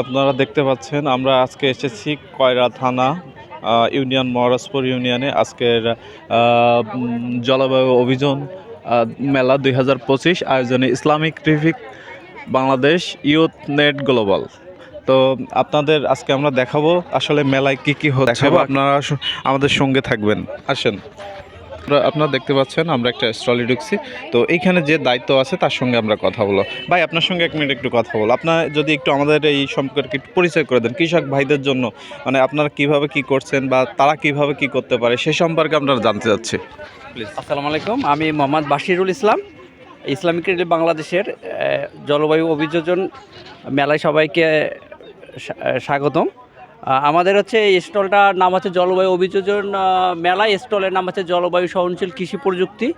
আপনারা দেখতে পাচ্ছেন আমরা আজকে এসেছি কয়রা থানা ইউনিয়ন মহারাজপুর ইউনিয়নে। আজকের জলবায়ু অভিযান মেলা দুই হাজার পঁচিশ আয়োজনে ইসলামিক টিভিক বাংলাদেশ ইউথ নেট গ্লোবাল। তো আপনাদের আজকে আমরা দেখাবো আসলে মেলায় কি কি হচ্ছে আপনারা আমাদের সঙ্গে থাকবেন। আসেন। আপনারা- দেখতে পাচ্ছেন, আমরা একটা স্টলে ঢুকছি। তো এইখানে যে দায়িত্ব আছে, তার সঙ্গে আমরা কথা বলো ভাই, আপনার সঙ্গে এক মিনিট একটু কথা বলো। আপনার যদি একটু আমাদের এই সম্পর্কে একটু পরিচয় করে দেন, কৃষক ভাইদের জন্য। মানে আপনারা কীভাবে কি করছেন বা তারা কীভাবে কি করতে পারে, সে সম্পর্কে আমরা জানতে চাচ্ছি। প্লিজ আসসালামু আলাইকুম, আমি মোহাম্মদ বাশিরুল ইসলাম, ইসলামিক রেডি বাংলাদেশের জলবায়ু অভিযোজন মেলায় সবাইকে স্বা- স্বাগতম। আমাদের হচ্ছে এই স্টলটার নাম হচ্ছে জলবায়ু অভিযোজন মেলা স্টলের নাম হচ্ছে জলবায়ু সহনশীল কৃষি প্রযুক্তি।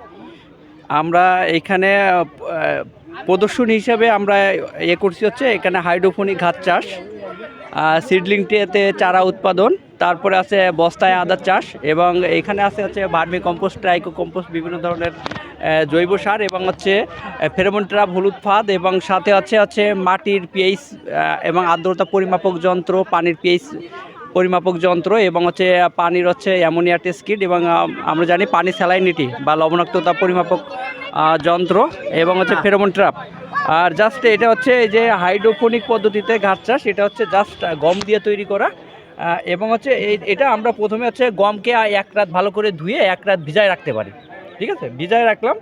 আমরা এখানে প্রদর্শনী হিসাবে আমরা এ করছি হচ্ছে এখানে হাইড্রোফোনিক ঘাস চাষ সিডলিংটিতে চারা উৎপাদন তারপরে আছে বস্তায় আদা চাষ এবং এখানে আছে হচ্ছে ভার্মি কম্পোস্ট ট্রাইকো কম্পোস্ট বিভিন্ন ধরনের জৈব সার এবং হচ্ছে ফেরোমন ট্রাপ হলুদ ফাঁদ এবং সাথে আছে হচ্ছে মাটির পিএইচ এবং আর্দ্রতা পরিমাপক যন্ত্র পানির পিএইচ পরিমাপক যন্ত্র এবং হচ্ছে পানির হচ্ছে অ্যামোনিয়া টেস্ট কিট এবং আমরা জানি পানি স্যালাইনিটি বা লবণাক্ততা পরিমাপক যন্ত্র এবং হচ্ছে ফেরোমন ট্রাপ আর জাস্ট এটা হচ্ছে এই যে হাইড্রোফোনিক পদ্ধতিতে ঘাস চাষ এটা হচ্ছে জাস্ট গম দিয়ে তৈরি করা। এবং হচ্ছে এটা আমরা প্রথমে হচ্ছে গমকে এক রাত ভালো করে ধুয়ে এক রাত ভিজায় রাখতে পারি। ঠিক আছে? ভিজায় রাখলাম।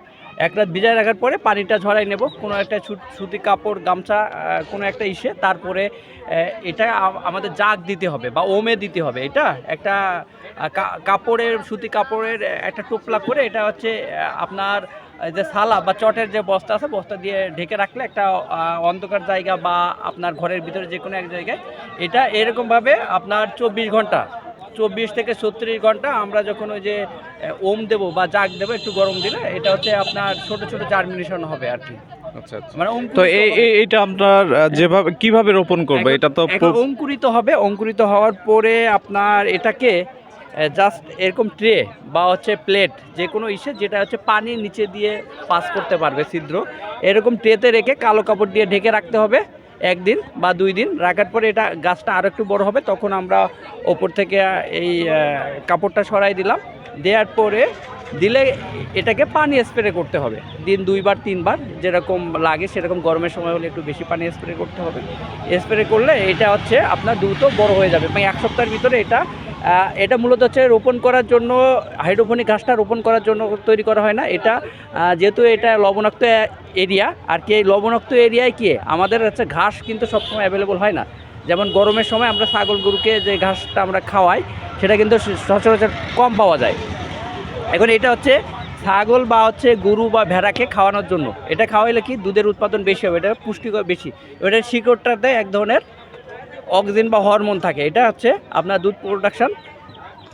এক রাত ভিজায় রাখার পরে পানিটা ঝরাই নেব। কোনো একটা সুতি কাপড়, গামছা কোনো একটা ইসে। তারপরে এটা আমাদের জাগ দিতে হবে বা ওমে দিতে হবে। এটা একটা কাপড়ের, সুতি কাপড়ের একটা টোপলা করে এটা হচ্ছে আপনার যে সালা বা চটের যে বস্তা আছে বস্তা দিয়ে ঢেকে রাখলে একটা অন্ধকার জায়গা বা আপনার ঘরের ভিতরে যে কোনো এক জায়গায় এটা এরকমভাবে আপনার চব্বিশ ঘণ্টা চব্বিশ থেকে ছত্রিশ ঘণ্টা আমরা যখন ওই যে ওম দেবো বা জাগ দেবো একটু গরম দিলে এটা হচ্ছে আপনার ছোট ছোট জার্মিনেশন হবে আর কি। আচ্ছা আচ্ছা। মানে তো। এইটা আপনার যেভাবে কীভাবে রোপণ করবে? এটা তো অঙ্কুরিত হবে অঙ্কুরিত হওয়ার পরে আপনার এটাকে জাস্ট এরকম ট্রে বা হচ্ছে প্লেট যে কোনো ইসে যেটা হচ্ছে পানির নিচে দিয়ে পাস করতে পারবে ছিদ্র, এরকম ট্রেতে রেখে কালো কাপড় দিয়ে ঢেকে রাখতে হবে একদিন বা দুই দিন। রাখার পরে এটা গাছটা আরও একটু বড় হবে, তখন আমরা ওপর থেকে এই কাপড়টা সরাই দিলাম। দেওয়ার পরে দিলে এটাকে পানি স্প্রে করতে হবে। দিন দুইবার, তিনবার, যেরকম লাগে সেরকম গরমের সময় হলে একটু বেশি পানি স্প্রে করতে হবে। স্প্রে করলে এটা হচ্ছে আপনার দ্রুত বড় হয়ে যাবে। মানে এক সপ্তাহের ভিতরে এটা এটা মূলত হচ্ছে রোপণ করার জন্য, হাইড্রোফোনিক ঘাসটা রোপণ করার জন্য তৈরি করা হয় না। এটা যেহেতু এটা লবণাক্ত এরিয়া, আর কি এই লবণাক্ত এরিয়ায় কি, আমাদের হচ্ছে ঘাস কিন্তু সবসময় অ্যাভেলেবল হয় না। যেমন গরমের সময় আমরা ছাগল গরুকে যে ঘাসটা আমরা খাওয়াই, সেটা কিন্তু সচরাচর কম পাওয়া যায়। এখন এটা হচ্ছে ছাগল বা হচ্ছে গরু বা ভেড়াকে খাওয়ানোর জন্য। এটা খাওয়াইলে কি দুধের উৎপাদন বেশি হবে, এটা পুষ্টিকর বেশি। এটার শিকড়টাতে এক ধরনের অক্সিজেন বা হরমোন থাকে এটা হচ্ছে আপনার দুধ প্রোডাকশন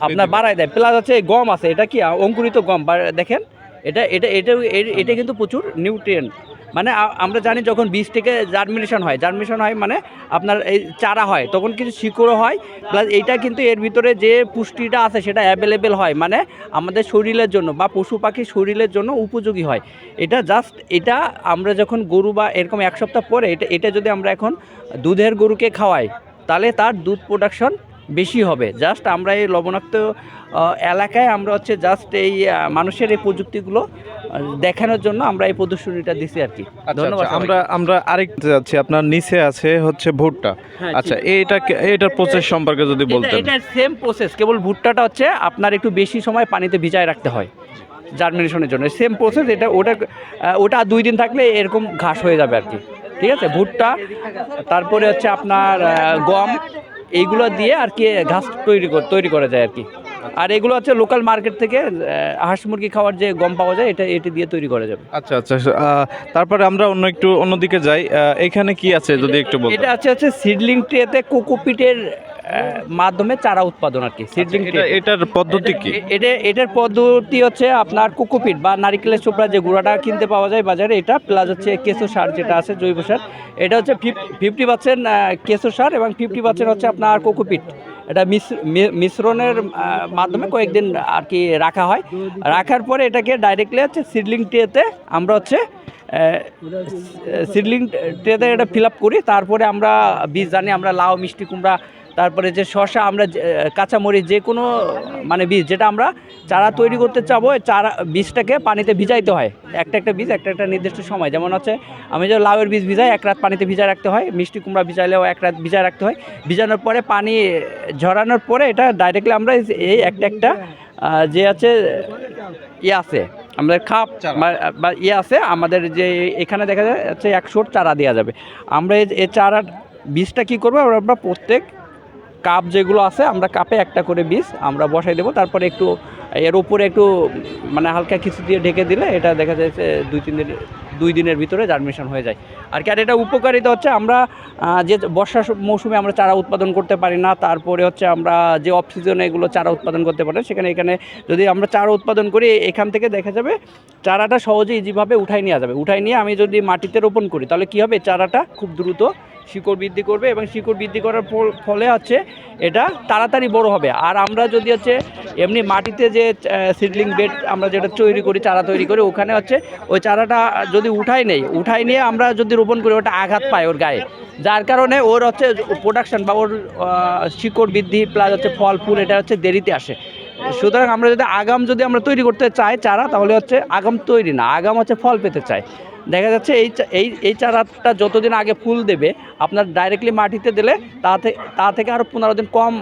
আপনার বাড়ায় দেয়। প্লাস আছে গম আছে এটা কি অঙ্কুরিত গম? বা- দেখেন এটা এটা এটা এটা কিন্তু প্রচুর নিউট্রিয়েন্ট মানে আমরা জানি যখন বীজ থেকে জার্মিনেশন হয় জার্মিনেশন হয় মানে আপনার এই চারা হয়, তখন কিছু শিকড়ও হয় প্লাস এইটা কিন্তু এর ভিতরে যে পুষ্টিটা আছে সেটা অ্যাভেলেবেল হয় মানে আমাদের শরীরের জন্য বা পশু পাখির শরীরের জন্য উপযোগী হয়। এটা জাস্ট এটা আমরা যখন গরু বা এরকম এক সপ্তাহ পরে এটা এটা যদি আমরা এখন দুধের গরুকে খাওয়াই, তাহলে তার দুধ প্রোডাকশন বেশি হবে। জাস্ট আমরা এই লবণাক্ত এলাকায় আমরা হচ্ছে জাস্ট এই মানুষের এই প্রযুক্তিগুলো দেখানোর জন্য আমরা এই প্রদর্শনীটা দিছি আর কি। আচ্ছা, ধন্যবাদ আচ্ছা, আমরা আমরা আরেকটা যাচ্ছি আপনার নিচে আছে হচ্ছে ভুট্টা। হ্যাঁ, আচ্ছা এইটা এটার প্রসেস সম্পর্কে যদি বলতেন। এটা সেম প্রসেস কেবল ভুট্টাটা হচ্ছে আপনার একটু বেশি সময় পানিতে ভিজায় রাখতে হয় জার্মিনেশনের জন্য। সেম প্রসেস এটা ওটা ওটা দুই দিন থাকলে এরকম ঘাস হয়ে যাবে আর কি। ঠিক আছে? ভুট্টা তারপরে হচ্ছে আপনার গম এইগুলো দিয়ে আর কি ঘাস তৈরি তৈরি করা যায় আর কি। আর এগুলো হচ্ছে লোকাল মার্কেট থেকে হাঁস মুরগি খাওয়ার যে গম পাওয়া যায় এটা এটি দিয়ে তৈরি করা যাবে। আচ্ছা আচ্ছা তারপরে আমরা অন্য একটু অন্যদিকে যাই। এখানে কি আছে যদি একটু বলতেন? এটা আছে হচ্ছে সিডলিং ট্রেতে কোকোপিটের মাধ্যমে চারা উৎপাদন আর কি সিডলিং এটা এটার পদ্ধতি কি? এটা এটার পদ্ধতি হচ্ছে আপনার কোকোপিট বা নারিকেলের চোপড়া যে গুঁড়াটা কিনতে পাওয়া যায় বাজারে এটা প্লাস হচ্ছে কেঁচো সার যেটা আছে জৈব সার। এটা হচ্ছে ফিফটি পার্সেন্ট কেঁচো সার এবং ফিফটি পার্সেন্ট হচ্ছে আপনার কোকোপিট এটা মিশ্র- মিশ্রণের মাধ্যমে কয়েকদিন আর কি রাখা হয়। রাখার পরে এটাকে ডাইরেক্টলি হচ্ছে সিডলিং ট্রেতে আমরা হচ্ছে সিডলিং ট্রেতে এটা ফিল আপ করি। তারপরে আমরা বীজ জানি আমরা লাউ, মিষ্টি, কুমড়া তারপরে যে শশা আমরা কাঁচামরিচ যে কোনো মানে বীজ যেটা আমরা চারা তৈরি করতে চাবো চারা বীজটাকে পানিতে ভিজাইতে হয়। একটা একটা বীজ একটা একটা নির্দিষ্ট সময়। যেমন হচ্ছে আমি যে লাউয়ের বীজ ভিজাই এক রাত পানিতে ভিজায় রাখতে হয় মিষ্টি কুমড়া ভিজাইলেও এক রাত ভিজায় রাখতে হয়। ভিজানোর পরে পানি ঝরানোর পরে এটা ডাইরেক্টলি আমরা এই- একটা একটা যে আছে ইয়ে আছে আমাদের খাপ বা- ইয়ে আছে আমাদের যে এখানে দেখা যাচ্ছে একশোর চারা দেওয়া যাবে। আমরা এই এই চারা বীজটা কী করব আমরা প্রত্যেক কাপ যেগুলো আছে, আমরা কাপে একটা করে বীজ আমরা বসাই দেবো। তারপরে একটু, এর উপরে একটু মানে হালকা কিছু দিয়ে ঢেকে দিলে এটা দেখা যাচ্ছে দুই তিন দিন দুই দিনের ভিতরে জার্মিশন হয়ে যায়। আর কি, আর এটা উপকারিতা হচ্ছে আমরা যে বর্ষা মৌসুমে আমরা চারা উৎপাদন করতে পারি না, তারপরে হচ্ছে আমরা যে অফ সিজনে এগুলো চারা উৎপাদন করতে পারি, সেখানে, এখানে যদি আমরা চারা উৎপাদন করি, এখান থেকে দেখা যাবে চারাটা সহজে ইজিভাবে উঠাই নেওয়া যাবে। উঠাই নিয়ে আমি যদি মাটিতে রোপণ করি, তাহলে কী হবে? চারাটা খুব দ্রুত শিকড় বৃদ্ধি করবে এবং শিকড় বৃদ্ধি করার ফল- হচ্ছে এটা তাড়াতাড়ি বড় হবে। আর আমরা যদি হচ্ছে এমনি মাটিতে যে সিডলিং বেড আমরা যেটা তৈরি করি, চারা তৈরি করি, ওখানে হচ্ছে ওই চারাটা যদি উঠাই নেই, উঠাই নিয়ে আমরা যদি রোপণ করি, ওটা আঘাত পায় ওর গায়ে। যার কারণে ওর হচ্ছে প্রোডাকশন বা ওর শিকড় বৃদ্ধি প্লাস হচ্ছে ফল, ফুল, এটা হচ্ছে দেরিতে আসে। সুতরাং আমরা যদি আগাম যদি আমরা তৈরি করতে চাই চারা, তাহলে হচ্ছে আগাম তৈরি না, আগাম হচ্ছে ফল পেতে চাই। দেখা যাচ্ছে এই এই এই চারাটা যতদিন আগে ফুল দেবে, আপনার ডাইরেক্টলি মাটিতে দিলে তা থেকে তা থেকে আরও পনেরো দিন কম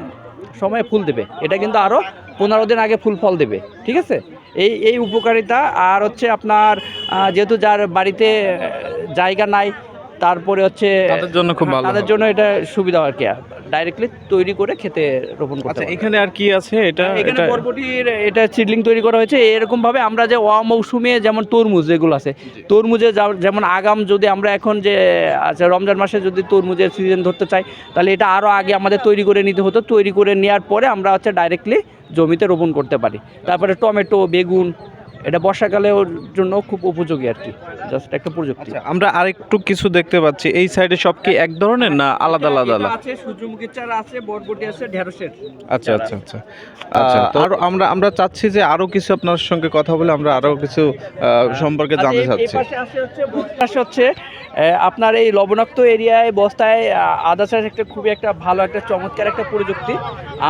সময়ে ফুল দেবে। এটা কিন্তু আরও পনেরো দিন আগে ফুল ফল দেবে, ঠিক আছে? এই এই উপকারিতা আর হচ্ছে আপনার যেহেতু যার বাড়িতে জায়গা নাই তারপরে হচ্ছে তাদের জন্য খুব ভালো তাদের জন্য এটা সুবিধা আর কি ডাইরেক্টলি তৈরি করে খেতে রোপণ করতে আচ্ছা এখানে আর কি আছে? এটা এখানে এটা বরবটির এটা সিডলিং তৈরি করা হয়েছে। এরকম ভাবে আমরা যে অমৌসুমে যেমন তরমুজ যেগুলো আছে তরমুজে যেমন আগাম যদি আমরা এখন যে আচ্ছা রমজান মাসে যদি তরমুজের সিজন ধরতে চাই তাহলে এটা আরও আগে আমাদের তৈরি করে নিতে হতো। তৈরি করে নেওয়ার পরে আমরা হচ্ছে ডাইরেক্টলি জমিতে রোপণ করতে পারি। তারপরে টমেটো বেগুন এটা বর্ষাকালের জন্য খুব উপযোগী আর কি জাস্ট একটা প্রযুক্তি। আচ্ছা, আমরা আরেকটু কিছু দেখতে পাচ্ছি এই সাইডে সব কি এক ধরনের না আলাদা আলাদা আলাদা? আছে সূর্যমুখীর চারা আছে বরবটি আছে ঢেঁড়সের আচ্ছা আচ্ছা আচ্ছা। আচ্ছা তো আরও আমরা আমরা চাচ্ছি যে আরও কিছু আপনার সঙ্গে কথা বলে আমরা আরও কিছু আহ, সম্পর্কে আচ্ছা, জানতে চাচ্ছি। পাশে আছে হচ্ছে পাশে হচ্ছে আপনার এই লবণাক্ত এরিয়ায় বস্তায় আদা চাষ একটা খুবই একটা ভালো একটা চমৎকার একটা প্রযুক্তি।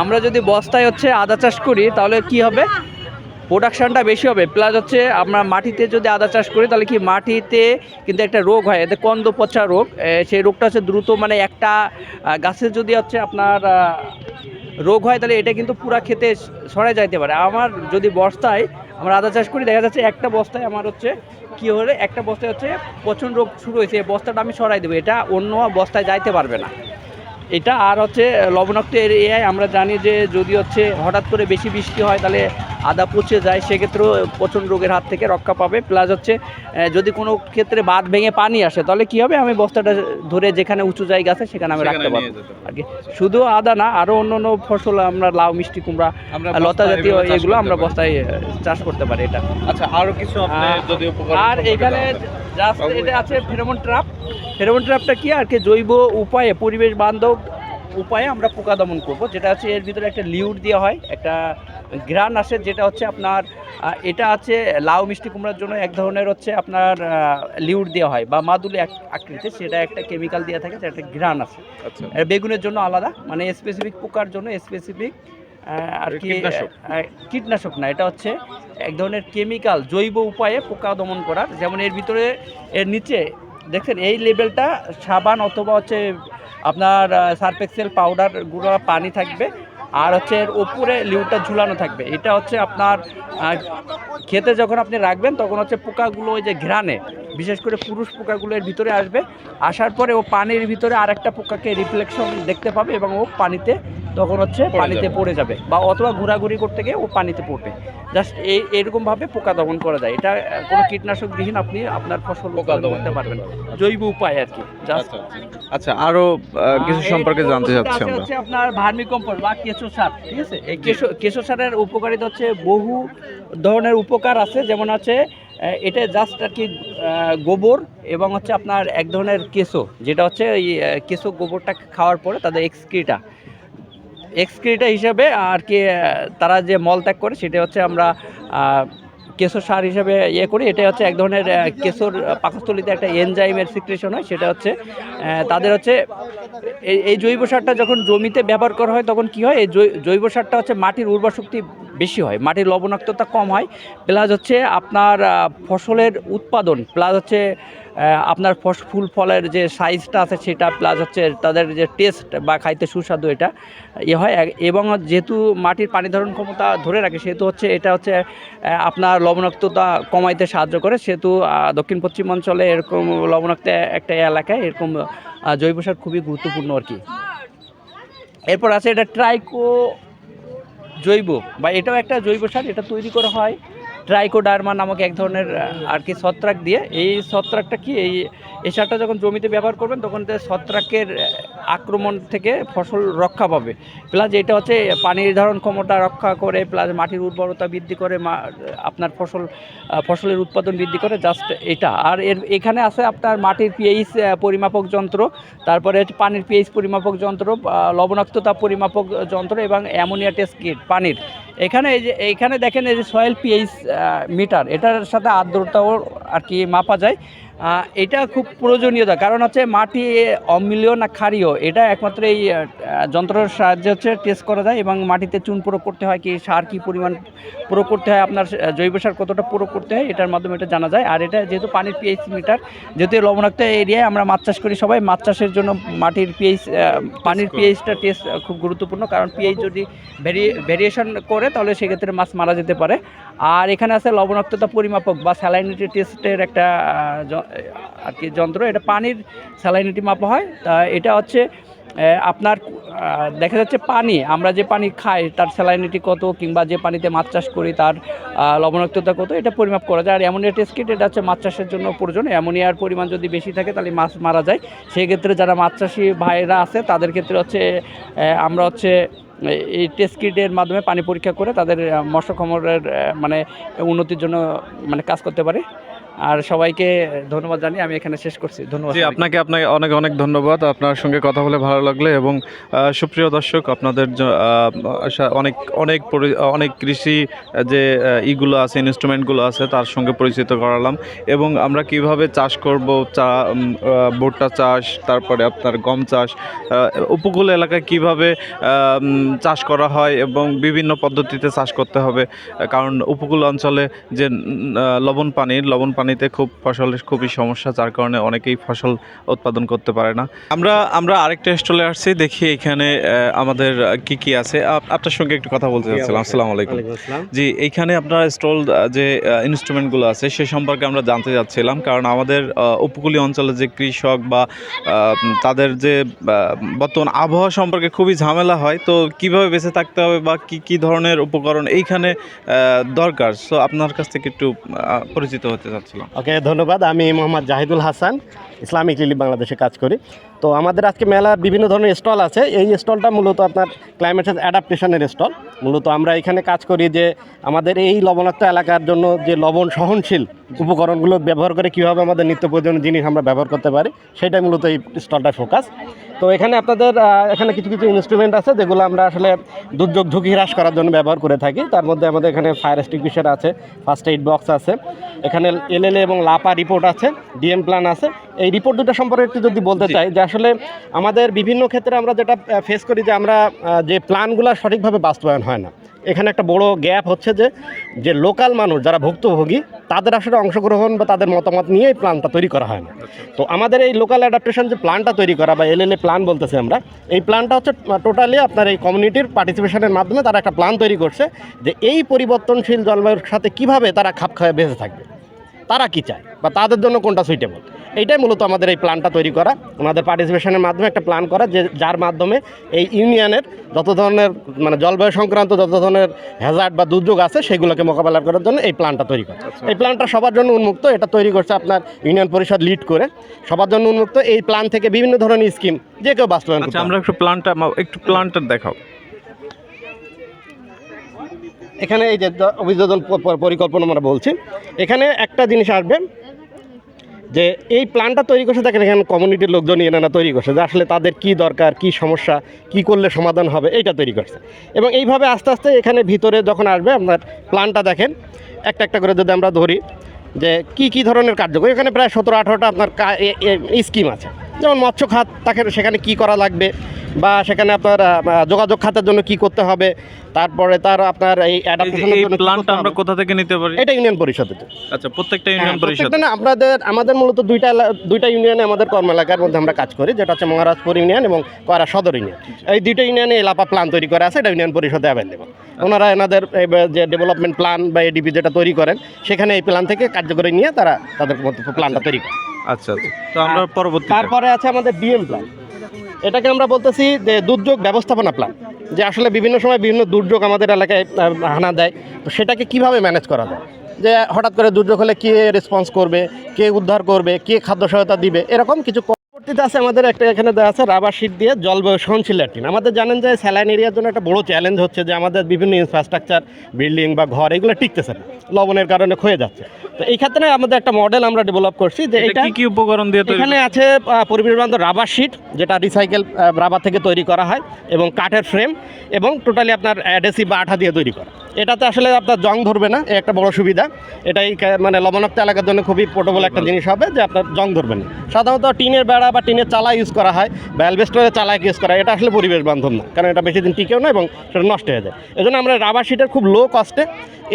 আমরা যদি বস্তায় হচ্ছে আদা চাষ করি তাহলে কি হবে? প্রোডাকশনটা বেশি হবে প্লাস হচ্ছে আমরা মাটিতে যদি আদা চাষ করি, তাহলে কি মাটিতে কিন্তু একটা রোগ হয়, এতে কন্দ পচা রোগ সেই রোগটা হচ্ছে দ্রুত মানে একটা গাছের যদি হচ্ছে আপনার রোগ হয়, তাহলে এটা কিন্তু পুরা খেতে সরে যাইতে পারে। আমার যদি বস্তায় আমরা আদা চাষ করি, দেখা যাচ্ছে একটা বস্তায় আমার হচ্ছে কি হলে, একটা বস্তায় হচ্ছে পচন রোগ শুরু হয়েছে, এই বস্তাটা আমি সরাই দেবো, এটা অন্য বস্তায় যাইতে পারবে না। এটা আর হচ্ছে, লবণাক্ত এরিয়ায় আমরা জানি যে যদি হচ্ছে হঠাৎ করে বেশি বৃষ্টি হয়, তাহলে আদা পচে যায় সেক্ষেত্রেও পচন রোগের হাত থেকে রক্ষা পাবে। প্লাস হচ্ছে যদি কোনো ক্ষেত্রে বাঁধ ভেঙে পানি আসে তাহলে কি হবে? আমি বস্তাটা ধরে যেখানে উঁচু জায়গা আছে সেখানে আমি রাখতে পারব। আর কি শুধু আদা না আরও অন্য অন্য ফসল আমরা লাউ মিষ্টি কুমড়া লতা জাতীয় এগুলো আমরা বস্তায় চাষ করতে পারি এটা। আচ্ছা আরও কিছু আর এখানে জাস্ট এটা আছে ফেরোমন ট্রাপ। ফেরোমন ট্রাপটা কি? আর কি জৈব উপায়ে পরিবেশ বান্ধব উপায়ে আমরা পোকা দমন করব। যেটা হচ্ছে এর ভিতরে একটা লিউড দেওয়া হয় একটা গ্রান আসে যেটা হচ্ছে আপনার এটা আছে লাউ মিষ্টি কুমড়ার জন্য এক ধরনের হচ্ছে আপনার লিউড দেওয়া হয় বা মাদুলি আকৃতির সেটা একটা কেমিক্যাল দেওয়া থাকে যেটা একটা গ্রান আছে আচ্ছা। বেগুনের জন্য আলাদা মানে স্পেসিফিক পোকার জন্য স্পেসিফিক আর কি। কীটনাশক। না এটা হচ্ছে এক ধরনের কেমিক্যাল জৈব উপায়ে পোকা দমন করার। যেমন এর ভিতরে এর নিচে দেখছেন এই লেভেলটা সাবান অথবা হচ্ছে আপনার সার্ফেক্সেল পাউডার গুঁড়ো পানি থাকবে। আর হচ্ছে এর ওপরে লিউটা ঝুলানো থাকবে। এটা হচ্ছে আপনার খেতে যখন আপনি রাখবেন তখন হচ্ছে পোকাগুলো ওই যে ঘ্রাণে বিশেষ করে পুরুষ পোকাগুলো এর ভিতরে আসবে। আসার পরে ও পানির ভিতরে আরেকটা পোকাকে রিফ্লেকশন দেখতে পাবে এবং ও পানিতে তখন হচ্ছে পানিতে পড়ে যাবে বা অথবা ঘোরাঘুরি করতে গিয়ে ও পানিতে পড়বে। জাস্ট এই এরকমভাবে পোকা দমন করা যায়। এটা কোনো কীটনাশকবিহীন আপনি আপনার ফসল পোকা করতে পারবেন। জৈব উপায় আর কি আচ্ছা আরও কিছু সম্পর্কে জানতে চাচ্ছি আমরা। আপনার ভার্মি কম্পোস্ট বা কেঁচো সার ঠিক আছে? এই কেঁচো কেশো সারের উপকারিতা হচ্ছে বহু ধরনের উপকার আছে যেমন আছে এটা জাস্ট আর কি গোবর এবং হচ্ছে আপনার এক ধরনের কেশো যেটা হচ্ছে এই কেশো গোবরটা খাওয়ার পরে তাদের এক্সক্রিটা এক্সক্রিটা হিসাবে আর কি তারা যে মল ত্যাগ করে সেটা হচ্ছে আমরা কেঁচো সার হিসেবে ইয়ে করি এটা হচ্ছে এক ধরনের কেশোর পাকস্থলিতে একটা এনজাইমের সিক্রেশন হয়, সেটা হচ্ছে তাদের হচ্ছে, এই জৈব সারটা যখন জমিতে ব্যবহার করা হয় তখন কি হয়, এই জৈব সারটা হচ্ছে মাটির উর্বর শক্তি বেশি হয়, মাটির লবণাক্ততা কম হয় প্লাস হচ্ছে আপনার ফসলের উৎপাদন প্লাস হচ্ছে আপনার ফুল ফলের যে সাইজটা আছে সেটা প্লাস হচ্ছে তাদের যে টেস্ট বা খাইতে সুস্বাদু এটা ইয়ে হয়। এবং যেহেতু মাটির পানি ধারণ ক্ষমতা ধরে রাখে, সেহেতু হচ্ছে এটা হচ্ছে আপনার লবণাক্ততা কমাইতে সাহায্য করে। সেহেতু দক্ষিণ পশ্চিম অঞ্চলে এরকম লবণাক্ত একটা এলাকায় এরকম জৈব সার খুবই গুরুত্বপূর্ণ আর কি। এরপর আছে এটা ট্রাইকো জৈব বা এটাও একটা জৈব সার, এটা তৈরি করা হয় ট্রাইকোডার্মা নামক এক ধরনের আর কি ছত্রাক দিয়ে। এই ছত্রাকটা কি? এই এই সারটা যখন জমিতে ব্যবহার করবেন, তখন ছত্রাকের আক্রমণ থেকে ফসল রক্ষা পাবে। প্লাস এটা হচ্ছে পানির ধারণ ক্ষমতা রক্ষা করে প্লাস মাটির উর্বরতা বৃদ্ধি করে আপনার ফসল ফসলের উৎপাদন বৃদ্ধি করে জাস্ট এটা। আর এর, এখানে আছে আপনার মাটির পিএইচ পরিমাপক যন্ত্র, তারপরে পানির পিএইচ পরিমাপক যন্ত্র লবণাক্ততা পরিমাপক যন্ত্র এবং অ্যামোনিয়া টেস্ট কিট পানির। এখানে এই যে এইখানে দেখেন এই যে সয়েল পিএইচ মিটার এটার সাথে আর্দ্রতাও আর কি মাপা যায়। এটা খুব প্রয়োজনীয়তা। কারণ হচ্ছে মাটি অম্লীয় না ক্ষারীয়, এটা একমাত্র এই যন্ত্রের সাহায্যে হচ্ছে টেস্ট করা যায় এবং মাটিতে চুন প্রয়োগ করতে হয় কি সার কি পরিমাণ প্রয়োগ করতে হয়, আপনার জৈব সার কতটা প্রয়োগ করতে হয়, এটার মাধ্যমে এটা জানা যায়। আর এটা যেহেতু পানির পিএইচ মিটার যেহেতু লবণাক্ত এরিয়ায় আমরা মাছ চাষ করি সবাই, মাছ চাষের জন্য মাটির পিএইচ পানির। পিএইচটা টেস্ট খুব গুরুত্বপূর্ণ। কারণ পিএইচ যদি ভেরিয়েশন করে, তাহলে সেক্ষেত্রে মাছ মারা যেতে পারে। আর এখানে আছে লবণাক্ততা পরিমাপক বা স্যালাইনিটি টেস্টের একটা আর কি যন্ত্র, এটা পানির স্যালাইনিটি মাপা হয়। তা এটা হচ্ছে আপনার দেখা যাচ্ছে পানি, আমরা যে পানি খাই, তার স্যালাইনিটি কত কিংবা যে পানিতে মাছ চাষ করি, তার লবণাক্ততা কত, এটা পরিমাপ করা যায়। আর অ্যামোনিয়া টেস্ট কিট এটা হচ্ছে মাছ চাষের জন্য প্রয়োজন। অ্যামোনিয়ার পরিমাণ যদি বেশি থাকে, তাহলে মাছ মারা যায়। সেই ক্ষেত্রে যারা মাছ চাষি ভাইরা আছে, তাদের ক্ষেত্রে হচ্ছে আমরা হচ্ছে এই টেস্ট কিটের মাধ্যমে পানি পরীক্ষা করে তাদের মৎস্য খামারের মানে উন্নতির জন্য মানে কাজ করতে পারে। আর সবাইকে ধন্যবাদ জানিয়ে আমি এখানে শেষ করছি। ধন্যবাদ জি আপনাকে আপনাকে অনেক অনেক ধন্যবাদ। আপনার সঙ্গে কথা বলে ভালো লাগল এবং সুপ্রিয় দর্শক আপনাদের অনেক অনেক অনেক কৃষি যে ইগুলো আছে ইনস্ট্রুমেন্টগুলো আছে তার সঙ্গে পরিচিত করালাম। এবং আমরা কীভাবে চাষ করব চা ভুট্টা চাষ তারপরে আপনার গম চাষ উপকূল এলাকায় কীভাবে চাষ করা হয় এবং বিভিন্ন পদ্ধতিতে চাষ করতে হবে। কারণ উপকূল অঞ্চলে যে লবণ পানির লবণ পানিতে খুব ফসলের খুবই সমস্যা যার কারণে অনেকেই ফসল উৎপাদন করতে পারে না। আমরা আমরা আরেকটা স্টলে আসছি দেখি এখানে আমাদের কি কি আছে। আপনার সঙ্গে একটু কথা বলতে চাচ্ছিলাম। আসসালামু আলাইকুম। জি এইখানে আপনার স্টল যে ইনস্ট্রুমেন্টগুলো আছে সে সম্পর্কে আমরা জানতে যাচ্ছিলাম। কারণ আমাদের উপকূলীয় অঞ্চলে যে কৃষক বা তাদের যে বর্তমান আবহাওয়া সম্পর্কে খুবই ঝামেলা হয় তো কীভাবে বেঁচে থাকতে হবে বা কি কি ধরনের উপকরণ এইখানে দরকার? সো আপনার কাছ থেকে একটু পরিচিত হতে চাচ্ছিলাম। ওকে ধন্যবাদ। আমি মোহাম্মদ জাহিদুল হাসান। ইসলামিক রিলিফ বাংলাদেশে কাজ করি। তো আমাদের আজকে মেলার বিভিন্ন ধরনের স্টল আছে। এই স্টলটা মূলত আপনার ক্লাইমেট চেঞ্জ অ্যাডাপ্টেশনের স্টল। মূলত আমরা এখানে কাজ করি যে আমাদের এই লবণাক্ত এলাকার জন্য যে লবণ সহনশীল উপকরণগুলো ব্যবহার করে কীভাবে আমাদের নিত্য প্রয়োজনীয় জিনিস আমরা ব্যবহার করতে পারি, সেটাই মূলত এই স্টলটার ফোকাস তো এখানে আপনাদের এখানে কিছু কিছু ইনস্ট্রুমেন্ট আছে যেগুলো আমরা আসলে দুর্যোগ ঝুঁকি হ্রাস করার জন্য ব্যবহার করে থাকি। তার মধ্যে আমাদের এখানে ফায়ার এক্সটিংগুইশার আছে ফার্স্ট এইড বক্স আছে। এখানে এলএলএ এবং লাপা রিপোর্ট আছে ডিএম প্ল্যান আছে। এই রিপোর্ট দুটো সম্পর্কে একটু যদি বলতে চাই যে আসলে আমাদের বিভিন্ন ক্ষেত্রে আমরা যেটা ফেস করি যে আমরা যে প্ল্যানগুলো সঠিকভাবে বাস্তবায়ন হয় না। এখানে একটা বড় গ্যাপ হচ্ছে যে যে লোকাল মানুষ যারা ভুক্তভোগী তাদের আসলে অংশগ্রহণ বা তাদের মতামত নিয়ে এই প্ল্যানটা তৈরি করা হয় না। তো আমাদের এই লোকাল অ্যাডাপ্টেশন যে প্ল্যানটা তৈরি করা বা এল এলএলএ প্ল্যান বলতেছি আমরা এই প্ল্যানটা হচ্ছে টোটালি আপনার এই কমিউনিটির পার্টিসিপেশনের মাধ্যমে তারা একটা প্ল্যান তৈরি করছে যে এই পরিবর্তনশীল জলবায়ুর সাথে কীভাবে তারা খাপ খাওয়া বেঁচে থাকবে। তারা কি চায়? বা তাদের জন্য কোনটা সুইটেবল এইটাই মূলত আমাদের এই প্ল্যানটা তৈরি করা। ওনাদের পার্টিসিপেশনের মাধ্যমে একটা প্ল্যান করা যে যার মাধ্যমে এই ইউনিয়নের যত ধরনের মানে জলবায়ু সংক্রান্ত যত ধরনের হ্যাজার্ড বা দুর্যোগ আছে সেগুলোকে মোকাবেলা করার জন্য এই প্ল্যানটা তৈরি করা। এই প্ল্যানটা সবার জন্য উন্মুক্ত। এটা তৈরি করছে আপনার ইউনিয়ন পরিষদ লিড করে। সবার জন্য উন্মুক্ত। এই প্ল্যান থেকে বিভিন্ন ধরনের স্কিম যে কেউ বাস্তবায়ন আচ্ছা আমরা একটু প্ল্যানটা একটু প্ল্যানটা দেখাও। এখানে এই যে অভিযোজন পরিকল্পনা আমরা বলছি। এখানে একটা জিনিস আসবে। যে এই প্ল্যানটা তৈরি করছে, দেখেন এখানে কমিউনিটির লোকজন এনারা তৈরি করছে, যে আসলে তাদের কি দরকার, কি সমস্যা, কি করলে সমাধান হবে, এইটা তৈরি করছে। এবং এইভাবে আস্তে আস্তে এখানে ভিতরে যখন আসবে আপনার প্ল্যানটা দেখেন, একটা একটা করে যদি আমরা ধরি, যে কি কি ধরনের কার্যকর, এখানে প্রায় সতেরো আঠারোটা আপনার স্কিম আছে। যেমন মৎস্য খাত, তাকে সেখানে কি করা লাগবে বা সেখানে আপনার যোগাযোগ খাতের জন্য কি করতে হবে তারপরে তার আপনার এই অ্যাডাপ্টেশনের জন্য প্ল্যানটা আমরা কোথা থেকে নিতে পারি? এটা ইউনিয়ন পরিষদের। আচ্ছা প্রত্যেকটা হ্যাঁ, ইউনিয়ন পরিষদ না আমাদের আমাদের মূলত দুইটা দুইটা ইউনিয়নে আমাদের কর্ম এলাকার মধ্যে আমরা কাজ করি যেটা হচ্ছে মহারাজপুর ইউনিয়ন এবং কয়রা সদর ইউনিয়ন। এই দুইটা ইউনিয়নে এলাপা প্ল্যান তৈরি করা আছে এটা ইউনিয়ন পরিষদে অ্যাভেলেবল ওনারা এনাদের যে ডেভেলপমেন্ট প্ল্যান বা এডিপি যেটা তৈরি করেন সেখানে এই প্ল্যান থেকে কার্যকরী নিয়ে তারা তাদের মতো প্ল্যানটা তৈরি করে। আচ্ছা আচ্ছা। তো আমরা পরবর্তী তারপরে আছে আমাদের ডিএম প্ল্যান এটাকে আমরা বলতেছি যে দুর্যোগ ব্যবস্থাপনা প্ল্যান যে আসলে বিভিন্ন সময় বিভিন্ন দুর্যোগ আমাদের এলাকায় হানা দেয়। তো সেটাকে কীভাবে ম্যানেজ করা যায়? যে হঠাৎ করে দুর্যোগ হলে কে রেসপন্স করবে, কে উদ্ধার করবে, কে খাদ্য সহায়তা দিবে, এরকম কিছু পরবর্তীতে আছে আমাদের একটা এখানে দেওয়া আছে রাবার শিট দিয়ে জলবায়ু সহনশীল ল্যাট্রিন। আমাদের জানেন যে স্যালাইন এরিয়ার জন্য একটা বড় চ্যালেঞ্জ হচ্ছে যে আমাদের বিভিন্ন ইনফ্রাস্ট্রাকচার বিল্ডিং বা ঘর এগুলো টিকতেছে না। লবণের কারণে ক্ষয়ে যাচ্ছে। তো এই ক্ষেত্রে আমাদের একটা মডেল আমরা ডেভেলপ করছি যে এটা কি উপকরণ দিয়ে এখানে আছে পরিবেশ বান্ধব রাবার শিট যেটা রিসাইকেল রাবার থেকে তৈরি করা হয় এবং কাঠের ফ্রেম এবং টোটালি আপনার অ্যাডেসিভ বা আঠা দিয়ে তৈরি করা। এটাতে আসলে আপনার জং ধরবে না একটা বড় সুবিধা। এটাই মানে লবণাক্ত এলাকার জন্য খুবই পোর্টেবল একটা জিনিস হবে যে আপনার জং ধরবে না। সাধারণত টিনের বেড়া বা টিনের চালা ইউজ করা হয়, বা অ্যালবেস্টরের চালা ইউজ করা এটা আসলে পরিবেশ বান্ধব না, কারণ এটা বেশি দিন টিকেও না এবং সেটা নষ্ট হয়ে যায়। এজন্য আমরা রাবার শিটের খুব লো কস্টে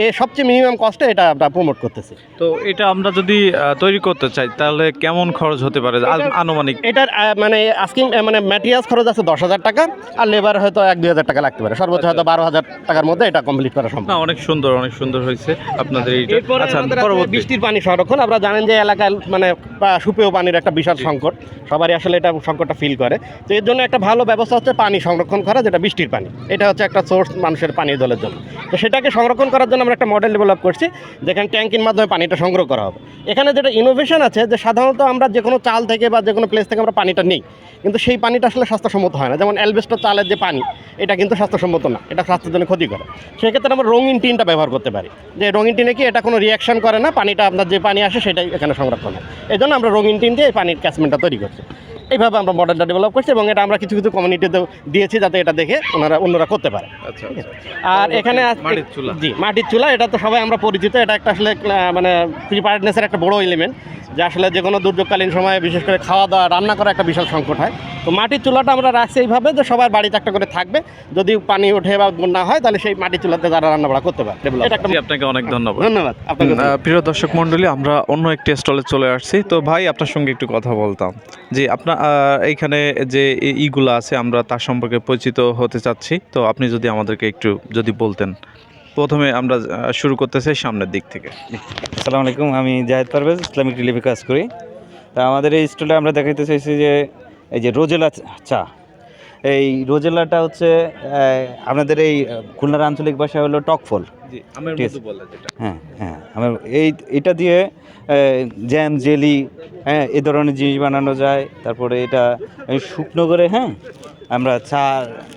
এ সবচেয়ে মিনিমাম কস্টে এটা আমরা প্রমোট করতেছি। তো এটা আমরা যদি তৈরি করতে চাই তাহলে কেমন খরচ হতে পারে? আনুমানিক। এটার মানে আস্কিং মানে ম্যাটেরিয়ালস খরচ আছে দশ হাজার টাকা আর লেবার হয়তো এক দুই হাজার টাকা লাগতে পারে। সর্বোচ্চ হয়তো বারো হাজার টাকার মধ্যে এটা কমপ্লিট করা সম্ভব। না অনেক সুন্দর অনেক সুন্দর হয়েছে আপনাদের আচ্ছা বৃষ্টির পানি সংরক্ষণ। আমরা জানেন যে এলাকায় মানে সুপেয় পানির একটা বিশাল সংকট। সবারই আসলে এটা সংকটটা ফিল করে। তো এর জন্য একটা ভালো ব্যবস্থা হচ্ছে পানি সংরক্ষণ করা যেটা বৃষ্টির পানি। এটা হচ্ছে একটা সোর্স মানুষের পানীয় জলের জন্য। তো সেটাকে সংরক্ষণ করার জন্য আমরা একটা মডেল ডেভেলপ করছি, যেখানে ট্যাঙ্কির মাধ্যমে পানিটা সংগ্রহ করা হবে। এখানে যেটা ইনোভেশন আছে, যে সাধারণত আমরা যে কোনো চাল থেকে বা যে কোনো প্লেস থেকে আমরা পানিটা নিই। কিন্তু সেই পানিটা আসলে স্বাস্থ্যসম্মত হয় না। যেমন অ্যালবেস্টার চালের যে পানি, এটা কিন্তু স্বাস্থ্যসম্মত না। এটা স্বাস্থ্যের জন্য ক্ষতি করে সেক্ষেত্রে আমরা রঙিন টিনটা ব্যবহার করতে পারি। যে রঙিন টিনে কি এটা কোনো রিয়াকশন করে না? পানিটা আপনার যে পানি আসে সেটাই এখানে সংরক্ষণ হয়। এই জন্য আমরা রঙিন টিন দিয়ে এই পানির ক্যাচমেন্টটা তৈরি করছি। এইভাবে আমরা মডেলটা ডেভেলপ করছি এবং এটা আমরা কিছু কিছু কমিউনিটিতেও দিয়েছি যাতে এটা দেখে ওনারা অন্যরা করতে পারে। আচ্ছা আর এখানে মাটির চুলা। জি মাটির চুলা এটা তো সবাই আমরা পরিচিত এটা একটা আসলে মানে প্রিপারেডনেসের একটা বড় এলিমেন্ট যে আসলে যে কোনো দুর্যোগকালীন সময়ে বিশেষ করে খাওয়া দাওয়া রান্না করা একটা বিশাল সংকট হয়। তো মাটির চুলাটা আমরা রাখছি এইভাবে যে সবার বাড়িতে একটা করে থাকবে। যদি পানি ওঠে বা বন্যা হয় তাহলে সেই মাটির চুলাতে তারা রান্না বাড়া করতে পারে। আপনাকে অনেক ধন্যবাদ। ধন্যবাদ। আপনাকে আহ, প্রিয় দর্শক মণ্ডলী আমরা অন্য একটি স্টলে চলে আসছি। তো ভাই আপনার সঙ্গে একটু কথা বলতাম। যে আপনার এইখানে যে ইগুলো আছে আমরা তার সম্পর্কে পরিচিত হতে চাচ্ছি। তো আপনি যদি আমাদেরকে একটু যদি বলতেন। প্রথমে আমরা শুরু করতে চাই সামনের দিক থেকে। আসসালামু আলাইকুম আমি জাহেদ পারভেজ ইসলামিক রিলিফে কাজ করি। তা আমাদের এই স্টলে আমরা দেখাইতে চাইছি যে এই যে রোজেলা চা এই রোজেলাটা হচ্ছে আপনাদের এই খুলনার আঞ্চলিক ভাষা হলো টকফল বলে যেটা। হ্যাঁ হ্যাঁ আমার এই এটা দিয়ে জ্যাম জেলি হ্যাঁ এ ধরনের জিনিস বানানো যায়। তারপরে এটা শুকনো করে হ্যাঁ আমরা চা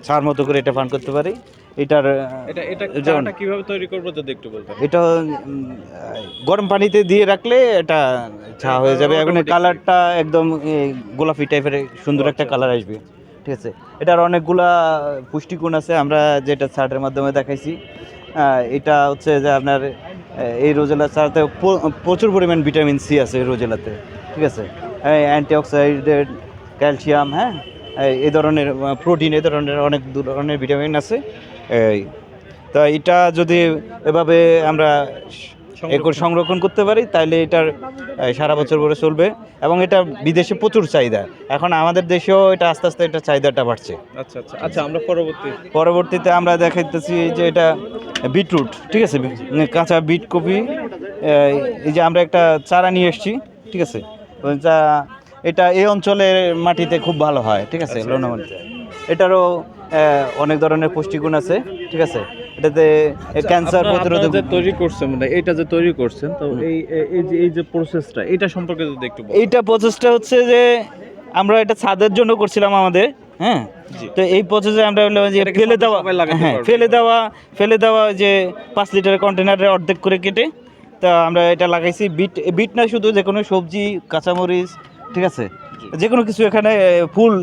চার মতো করে এটা পান করতে পারি। এটার এটা এটা চাটা কীভাবে তৈরি করব যদি একটু বলতেন? এটা গরম পানিতে দিয়ে রাখলে এটা চা হয়ে যাবে। এখন কালারটা একদম গোলাপি টাইপের সুন্দর একটা কালার আসবে। ঠিক আছে? এটার অনেকগুলা পুষ্টিগুণ আছে। আমরা যেটা চার্টের মাধ্যমে দেখাইছি। এটা হচ্ছে যে আপনার এই রোজেলা প- প্রচুর পরিমাণ ভিটামিন সি আছে এই রোজেলাতে। ঠিক আছে? অ্যান্টি অ্যান্টিঅক্সাইডেড ক্যালসিয়াম হ্যাঁ? এই ধরনের প্রোটিন এই ধরনের অনেক ধরনের ভিটামিন আছে। এই। তা এটা যদি এভাবে আমরা একর সংরক্ষণ করতে পারি তাহলে এটার সারা বছর ধরে চলবে এবং এটা বিদেশে প্রচুর চাহিদা। এখন আমাদের দেশেও এটা আস্তে আস্তে এটা চাহিদাটা বাড়ছে। আচ্ছা আচ্ছা আচ্ছা আমরা পরবর্তী পরবর্তীতে আমরা দেখাইতেছি যে এটা বিটরুট ঠিক আছে? কাঁচা বিট কপি এই যে আমরা একটা চারা নিয়ে এসেছি ঠিক আছে? চা- এটা এই অঞ্চলের মাটিতে খুব ভালো হয় ঠিক আছে? লোনা মাটিতে এটারও অনেক ধরনের পুষ্টিগুণ আছে ঠিক আছে? এটাতে ক্যান্সার আপনারা- প্রতিরোধক যে তৈরি করছেন মানে এটা যে তৈরি করছেন তো এই এই- যে এই যে প্রসেসটা এটা সম্পর্কে যদি একটু বলেন। এইটা প্রসেসটা হচ্ছে যে আমরা এটা ছাদের জন্য করছিলাম আমাদের হ্যাঁ? তো এই প্রসেসে আমরা হলো যে ফেলে দেওয়া হ্যাঁ ফেলে দেওয়া ফেলে দেওয়া যে পাঁচ লিটারের কন্টেনারে অর্ধেক করে কেটে তা আমরা এটা লাগাইছি। বিট বিট না শুধু যে কোনো সবজি কাঁচামরিচ ঠিক আছে? যে কোনো কিছু এখানে ফুল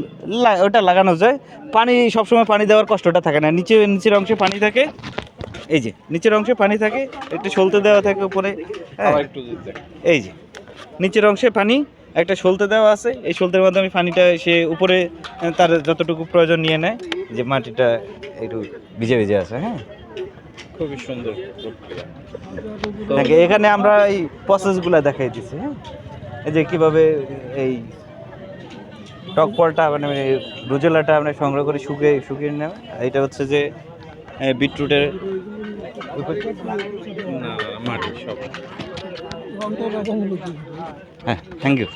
ওটা লাগানো যায়। পানি সবসময় পানি দেওয়ার কষ্টটা থাকে না। নিচে নিচের অংশে পানি থাকে। এই যে নিচের অংশে পানি থাকে। একটু সলতে দেওয়া থাকে উপরে। হ্যাঁ। এই যে নিচের অংশে পানি একটা সলতে দেওয়া আছে। এই সলতের মাধ্যমে পানিটা সে উপরে তার যতটুকু প্রয়োজন নিয়ে নেয়। যে মাটিটা একটু ভিজে ভিজে আছে হ্যাঁ। খুবই সুন্দর এখানে আমরা এই প্রসেসগুলো দেখাই দিচ্ছি হ্যাঁ। এই যে কীভাবে এই টক ফলটা মানে রুজেলাটা আমরা সংগ্রহ করে শুকিয়ে শুকিয়ে নেব এটা হচ্ছে যে বিটরুটের মাটি সব। হ্যাঁ থ্যাংক ইউ